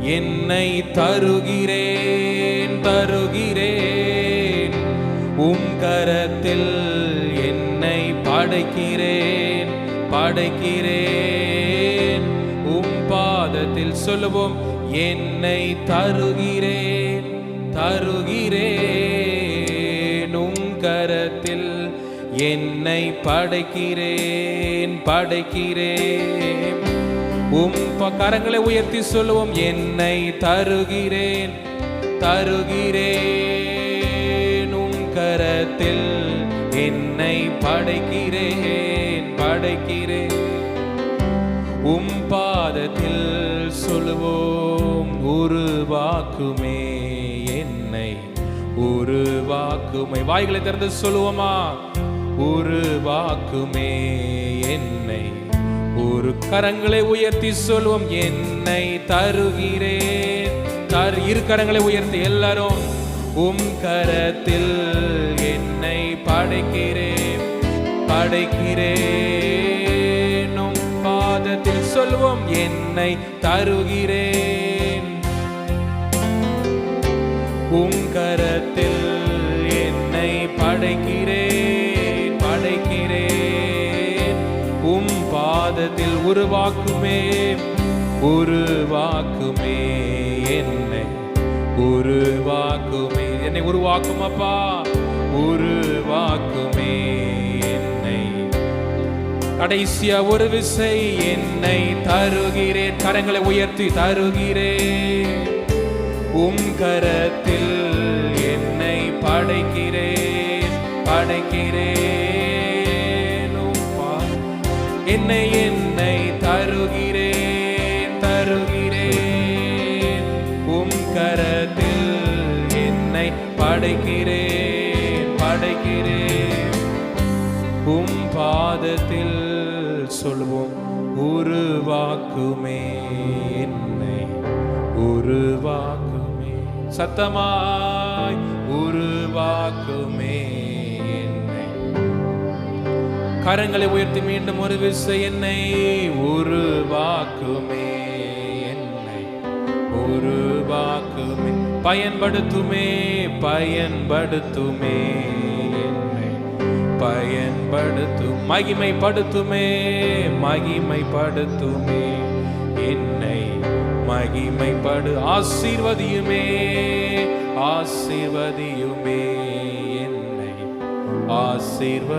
என்னை தருகிறேன் தருகிறேன். உம் கரத்தில் என்னை படைக்கிறேன் படைக்கிறேன். உம் பாதத்தில் சொல்லுவோம் என்னை தருகிறேன் தருகிறேன். உம் கரத்தில் என்னை படைக்கிறேன் படைக்கிறேன். உம் ப- கரங்களை உயர்த்தி சொல்லுவோம் என்னை தருகிறேன் தருகிறேன் உம் கரத்தில். என்னை படைக்கிறேன் படைக்கிறேன். உம் பாதத்தில் சொல்லுவோம் உருவாக்குமே என்னை உருவாக்குமே வாய்களை திறந்து சொல்லுவோமா உருவாக்குமே என்னை. ஒரு கரங்களை உயர்த்தி சொல்வோம் என்னை தருகிறேன் தரு இரு கரங்களை உயர்த்தி எல்லாரும் உம் கரத்தில் என்னை படைக்கிறேன் படைக்கிறேன் உம் பாதத்தில் சொல்வோம் என்னை தருகிறேன் உம் கரத்தில் பாதத்தில் உருவாக்குமே உருவாக்குமே என்னை உருவாக்குமே என்னை உருவாக்கும் அப்பா உருவாக்குமே என்னை. கடைசியா ஒரு விசை என்னை தருகிறேன் கரங்களை உயர்த்தி தருகிறேன். உம் கரத்தில் என்னை படைக்கிறேன் படைக்கிறேன். என்னை என்னை தருகிறேன் தருகிறேன் உம் கரத்தில் என்னை படைக்கிறேன் படைக்கிறேன் உம் பாதத்தில் சொல்வோம் உருவாக்குமே என்னை உருவாக்குமே சத்தமாய் உருவாக்குமே கரங்களை உயர்த்தி மீண்டும் ஒரு விசை என்னை உருவாக்குமே என்னை உருவாக்குமே. பயன்படுத்துமே பயன்படுத்துமே என்னை பயன்படுத்தும். மகிமைப்படுத்துமே மகிமைப்படுத்துமே என்னை மகிமைப்படு. ஆசீர்வதியுமே ஆசீர்வதியுமே. ஆசீர்வதியோமே.